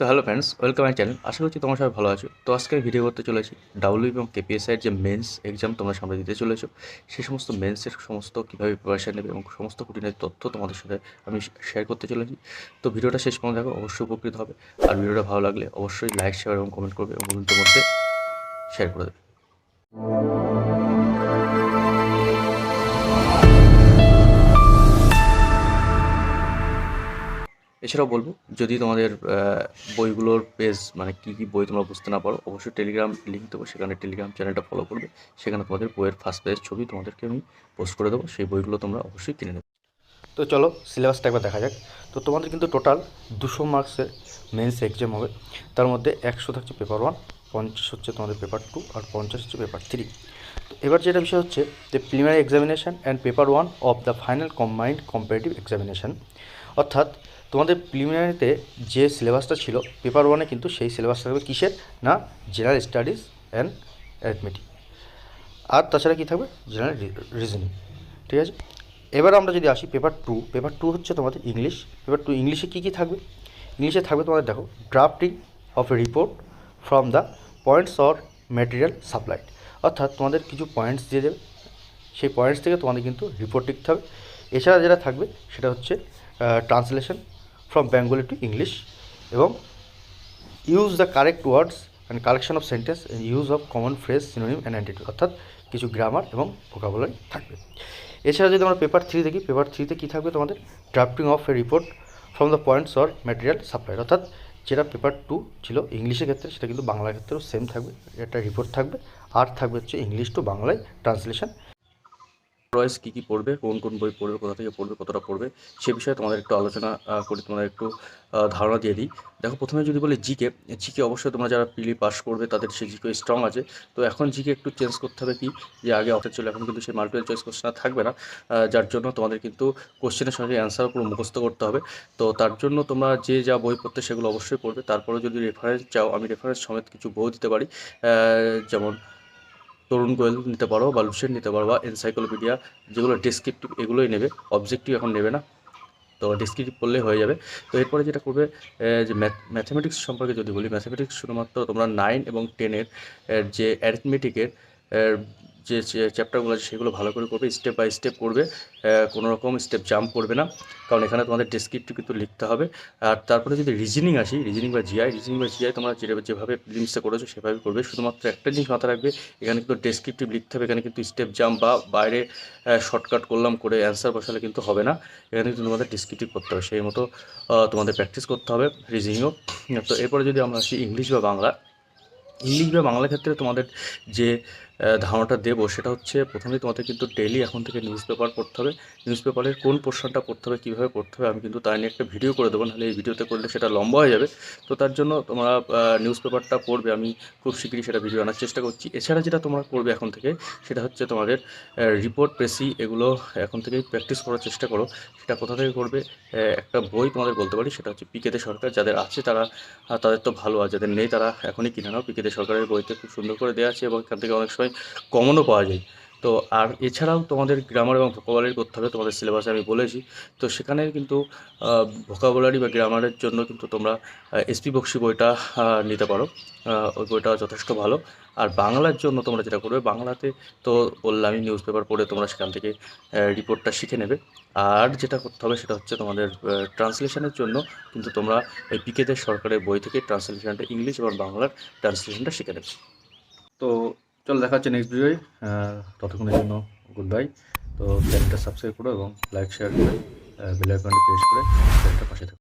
তো hello friends welcome my channel আশা করছি তোমার সবাই ভালো আছো। তো আজকে ভিডিও করতে চলেছি ডাব্লিউ এবং কেপিএসআইয়ের যে মেন্স এক্সাম তোমরা সামনে দিতে চলেছো সেই সমস্ত মেন্সের সমস্ত কীভাবে প্রিপারেশান নেবে এবং সমস্ত খুঁটিনাটি তথ্য তোমাদের সাথে আমি শেয়ার করতে চলেছি। তো ভিডিওটা শেষ পর্যন্ত দেখো, অবশ্যই উপকৃত হবে। আর ভিডিওটা ভালো লাগলে অবশ্যই লাইক শেয়ার এবং কমেন্ট করবে এবং বন্ধুদের মধ্যে শেয়ার করে দেবে। এছাড়াও বলব, যদি তোমাদের বইগুলোর পেজ মানে কী কী বই তোমরা বুঝতে না পারো, অবশ্যই টেলিগ্রাম লিঙ্ক দেবো, সেখানে টেলিগ্রাম চ্যানেলটা ফলো করবে, সেখানে তোমাদের বইয়ের ফার্স্ট পেজ ছবি তোমাদেরকে আমি পোস্ট করে দেবো, সেই বইগুলো তোমরা অবশ্যই কিনে নেবে। তো চলো সিলেবাসটা একবার দেখা যাক। তো তোমাদের কিন্তু টোটাল দুশো মার্কসের মেন্স এক্সাম হবে। তার মধ্যে একশো থাকছে পেপার ওয়ান পঞ্চাশ হচ্ছে তোমাদের পেপার টু আর পঞ্চাশ হচ্ছে পেপার থ্রি তো এবার যেটা বিষয় হচ্ছে যে preliminary examination and paper one of the final combined comparative examination অর্থাৎ তোমাদের প্রিলিমিনারিতে যে সিলেবাসটা ছিল পেপার ওয়ানে কিন্তু সেই সিলেবাসটা থাকবে কিসের? না জেনারেল স্টাডিজ অ্যান্ড অ্যারিথমেটিক আর তাছাড়া কী থাকবে? জেনারেল রিজনিং ঠিক আছে? এবার আমরা যদি আসি পেপার টু পেপার টু হচ্ছে তোমাদের ইংলিশ পেপার টু ইংলিশে কী কী থাকবে? ইংলিশে থাকবে তোমাদের, দেখো drafting of a report from the points or material supplied অর্থাৎ তোমাদের কিছু পয়েন্টস দিয়ে দেবে। সেই পয়েন্টস থেকে তোমাদের কিন্তু রিপোর্ট লিখতে হবে। এছাড়া যেটা থাকবে, সেটা হচ্ছে translation from Bengali to English এবং use the correct words and collection of sentence and use of common phrase synonym and aptitude অর্থাৎ কিছু গ্রামার এবং ভোকাবুলারি থাকবে। এছাড়া যদি আমরা পেপার থ্রি দেখি পেপার থ্রিতে কী থাকবে তোমাদের? Drafting of a report from the points or material supply অর্থাৎ যেটা পেপার টু ছিল ইংলিশের ক্ষেত্রে, সেটা কিন্তু বাংলার ক্ষেত্রেও সেম থাকবে, একটা রিপোর্ট থাকবে, আর থাকবে হচ্ছে ইংলিশ টু বাংলায় ট্রান্সলেশন রয়েস কী কী পড়বে, কোন কোন বই পড়বে, কোথা থেকে পড়বে, কতটা পড়বে, সে বিষয়ে তোমাদের একটু আলোচনা করে তোমাদের একটু ধারণা দিয়ে দিই। দেখো, প্রথমে যদি বলি জিকে জিকে অবশ্যই তোমরা যারা পিলি পাস করবে, তাদের সে জিকে স্ট্রং আছে। তো এখন জিকে একটু চেঞ্জ করতে হবে কি, যে আগে অর্থাৎ ছিল, এখন কিন্তু সেই মাল্টিপল চয়েস কোশ্চেন থাকবে না যার জন্য তোমাদের কিন্তু কোশ্চেনের সঙ্গে অ্যান্সার পুরো মুখস্থ করতে হবে। তো তার জন্য তোমরা যে যা বই পড়তে সেগুলো অবশ্যই পড়বে। তারপরে যদি রেফারেন্স চাও, আমি রেফারেন্স সমেত কিছু বই দিতে পারি যেমন তরুণ গোয়েল নিতে পারো বা লুসেন নিতে পারো বা এনসাইক্লোপিডিয়া যেগুলো ডেসক্রিপটিভ এগুলোই নেবে অবজেক্টিভ এখন নেবে না। তো ডিসক্রিপ পড়লেই হয়ে যাবে। তো এরপরে যেটা করবে যে ম্যাথ ম্যাথামেটিক্স সম্পর্কে যদি বলি ম্যাথামেটিক্স শুধুমাত্র তোমরা নাইন এবং টেনের যে অ্যারিথমেটিকের যে চ্যাপ্টারগুলো আছে সেগুলো ভালো করে করবে স্টেপ বাই স্টেপ করবে কোনো রকম স্টেপ জাম্প করবে না। কারণ এখানে তোমাদের ডেসক্রিপটিভ কিন্তু লিখতে হবে। আর তারপরে যদি রিজনিং আসি রিজনিং বা জিআই রিজনিং বা জিআই তোমরা যেভাবে যেভাবে প্রিলিমসে করেছ সেভাবে করবে। শুধুমাত্র একটা জিনিস মাথায় রাখবে, এখানে কিন্তু ডেসক্রিপটিভ লিখতে হবে, এখানে কিন্তু স্টেপ জাম্প বা বাইরে শর্টকাট করলাম করে অ্যান্সার বসালে কিন্তু হবে না। এখানে কিন্তু তোমাদের ডেসক্রিপটিভ করতে হবে, সেই মতো তোমাদের প্র্যাকটিস করতে হবে রিজনিংও তো এরপরে যদি আমরা আসি ইংলিশ বা বাংলা ইংলিশ বা বাংলা ক্ষেত্রে তোমাদের যে ধারণাটা দেবো সেটা হচ্ছে প্রথমে তোমাদের কিন্তু ডেলি এখন থেকে নিউজ পেপার পড়তে হবে। নিউজ পেপারের কোন পোর্শনটা পড়তে হবে, কীভাবে পড়তে হবে, আমি কিন্তু তাই নিয়ে একটা ভিডিও করে দেবো, নাহলে এই ভিডিওতে করলে সেটা লম্বা হয়ে যাবে। তো তার জন্য তোমরা নিউজ পেপারটা পড়বে, আমি খুব শীঘ্রই সেটা ভিডিও আনার চেষ্টা করছি। এছাড়া যেটা তোমরা করবে এখন থেকে, সেটা হচ্ছে তোমাদের রিপোর্ট প্রেসি এগুলো এখন থেকেই প্র্যাকটিস করার চেষ্টা করো। সেটা কোথা থেকে করবে একটা বই তোমাদের বলতে পারি, সেটা হচ্ছে পিকেতে সরকার, যাদের আছে তারা তাদের তো ভালো, আর যাদের নেই তারা এখনই কিনে নাও। পিকেতে সরকারের বইতে খুব সুন্দর করে দেওয়া আছে এবং এখান থেকে অনেক সময় কমনও পাওয়া যায়। তো আর এছাড়াও তোমাদের গ্রামার এবং ভোকাবুলারি করতে হবে, তোমাদের সিলেবাসে আমি বলেছি। তো সেখানে কিন্তু ভোকাবুলারি বা গ্রামারের জন্য কিন্তু তোমরা এসপি বক্সি বইটা নিতে পারো। ওই বইটা যথেষ্ট ভালো। আর বাংলার জন্য তোমরা যেটা করবে, বাংলাতে তো বললাম আমি নিউজ পেপার পড়ে তোমরা সেখান থেকে রিপোর্টটা শিখে নেবে। আর যেটা করতে হবে সেটা হচ্ছে তোমাদের ট্রান্সলেশনের জন্য কিন্তু তোমরা এই পিকেদের সরকারের বই থেকে ট্রান্সলেশনটা ইংলিশ এবং বাংলার ট্রান্সলেশনটা শিখে নেবে। তো চলো দেখা হচ্ছে নেক্সট ভিডিওয় ততক্ষণের জন্য গুড বাই তো চ্যানেলটা সাবস্ক্রাইব করো এবং লাইক শেয়ার করে বেল আইকনটি প্রেস করে চ্যানেলটা পাশে থাকো।